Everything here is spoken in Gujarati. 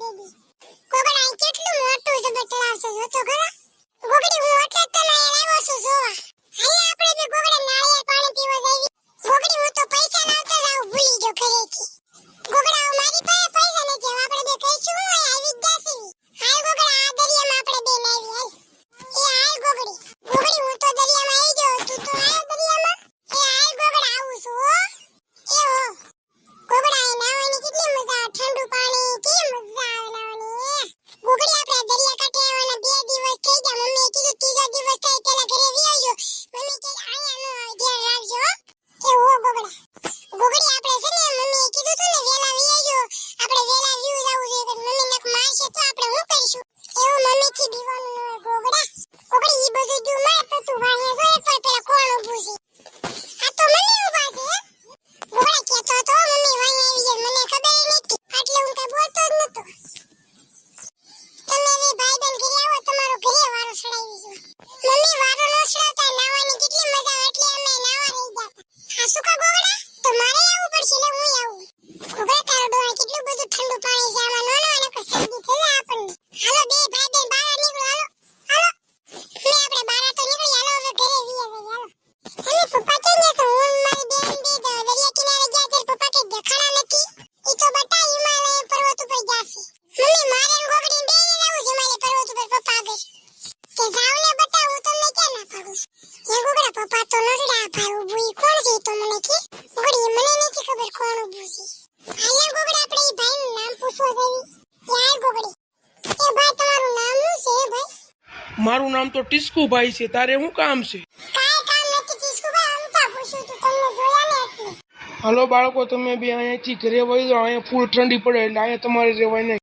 બેબી. કોકણ આ કેટલું મોટું છે બટલા છે જો ખરા? Chile, güey. મારું નામ તો ટીસ્કુભાઈ છે તારે શું કામ છે? હાલો બાળકો તમે બે અહીંયાથી ઘરે વહી જાઓ અહીંયા ફૂલ ઠંડી પડે એટલે અહીંયા તમારે રહેવાય નહીં.